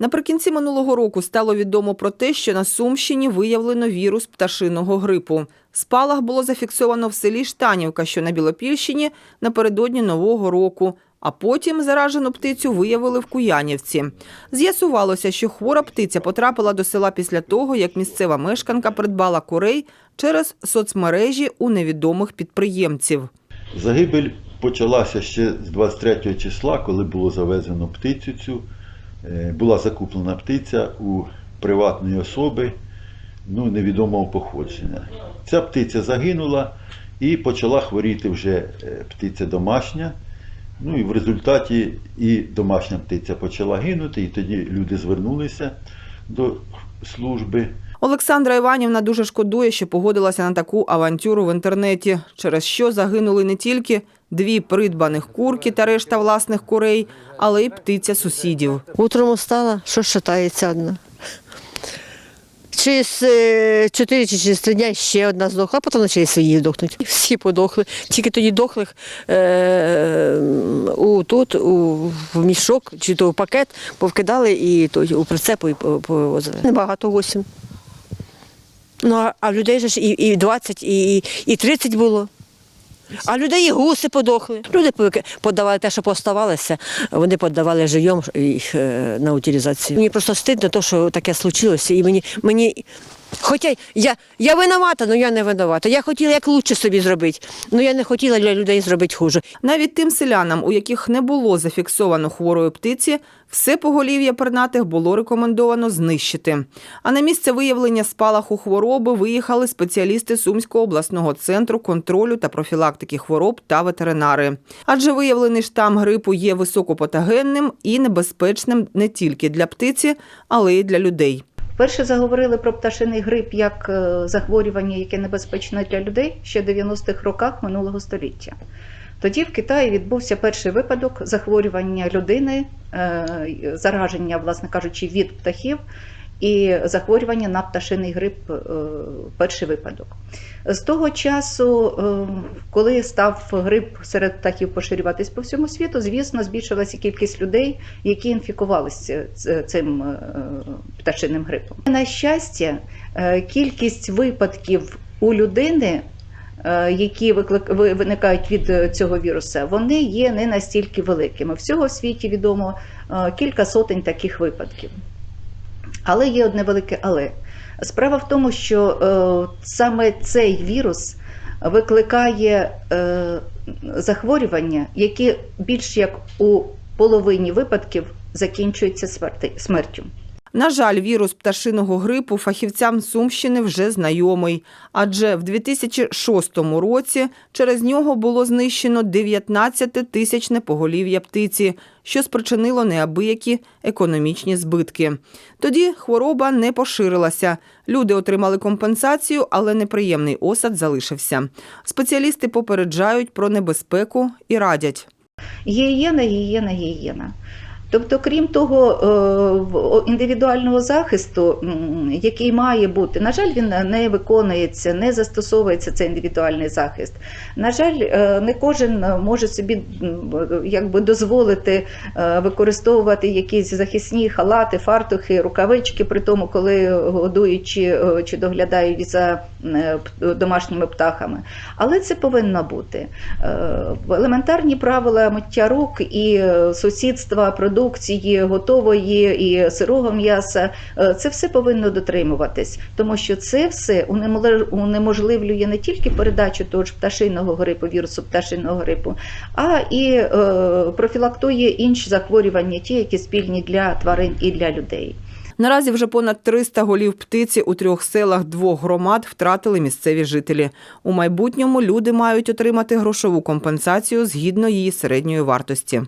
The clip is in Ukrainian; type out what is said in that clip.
Наприкінці минулого року стало відомо про те, що на Сумщині виявлено вірус пташиного грипу. Спалах було зафіксовано в селі Штанівка, що на Білопільщині напередодні Нового року. А потім заражену птицю виявили в Куянівці. З'ясувалося, що хвора птиця потрапила до села після того, як місцева мешканка придбала курей через соцмережі у невідомих підприємців. Загибель почалася ще з 23 числа, коли було завезено птицю цю. Е, Була закуплена птиця у приватної особи ну, невідомого походження. Ця птиця загинула і почала хворіти вже е, птиця домашня. Ну і в результаті і домашня птиця почала гинути, і тоді люди звернулися до служби. Олександра Іванівна дуже шкодує, що погодилася на таку авантюру в інтернеті, через що загинули не тільки дві придбаних курки та решта власних курей, але й птиця сусідів. Утром устала, що шатається одна. Через е, 4 чи через 3 дня ще одна здохла, а потім почали свої здохнуть. Всі подохли. Тільки тоді дохлих е, у, тут, у, в мішок чи то в пакет повкидали і той, у прицепу і по- Небагато гостів. Ну, а, людей же ж і, і 20, і, і 30 було. А людей і гуси подохли. Люди подавали те, що поставалося, вони подавали живьом їх е, на утилізацію. Мені просто стидно, то, що таке случилося, і мені, мені Хоча я, я винувата, але я не винувата. Я хотіла як краще собі зробити, але я не хотіла для людей зробити хуже. Навіть тим селянам, у яких не було зафіксовано хворої птиці, все поголів'я пернатих було рекомендовано знищити. А на місце виявлення спалаху хвороби виїхали спеціалісти Сумського обласного центру контролю та профілактики хвороб та ветеринари. Адже виявлений штам грипу є високопатогенним і небезпечним не тільки для птиці, але й для людей. Перше заговорили про пташиний грип як е, захворювання, яке небезпечне для людей ще в 90-х роках минулого століття. Тоді в Китаї відбувся перший випадок захворювання людини, е, зараження, власне кажучи, від птахів і захворювання на пташиний грип е, перший випадок. З того часу, е, коли став грип серед птахів поширюватись по всьому світу, звісно, збільшилася кількість людей, які інфікувалися цим е, пташиним грипом. На щастя, кількість випадків у людини, які виникають від цього віруса, вони є не настільки великими. Всього в світі відомо кілька сотень таких випадків. Але є одне велике але. Справа в тому, що е, саме цей вірус викликає е, захворювання, які більш як у половині випадків закінчуються смертю. На жаль, вірус пташиного грипу фахівцям Сумщини вже знайомий, адже в 2006 році через нього було знищено 19-тисячне поголів'я птиці, що спричинило неабиякі економічні збитки. Тоді хвороба не поширилася. Люди отримали компенсацію, але неприємний осад залишився. Спеціалісти попереджають про небезпеку і радять. Гігієна, гігієна, гігієна. Тобто, крім того, е, індивідуального захисту, який має бути, на жаль, він не виконується, не застосовується цей індивідуальний захист. На жаль, е, не кожен може собі якби дозволити е, використовувати якісь захисні халати, фартухи, рукавички, при тому, коли годують чи, доглядають за домашніми птахами. Але це повинно бути. Елементарні правила миття рук і сусідства продукції готової і сирого м'яса е, це все повинно дотримуватись, тому що це все унеможливлює не тільки передачу того ж пташиного грипу, вірусу пташиного грипу, а і е, профілактує інші захворювання, ті, які спільні для тварин і для людей. Наразі вже понад 300 голів птиці у трьох селах двох громад втратили місцеві жителі. У майбутньому люди мають отримати грошову компенсацію згідно її середньої вартості.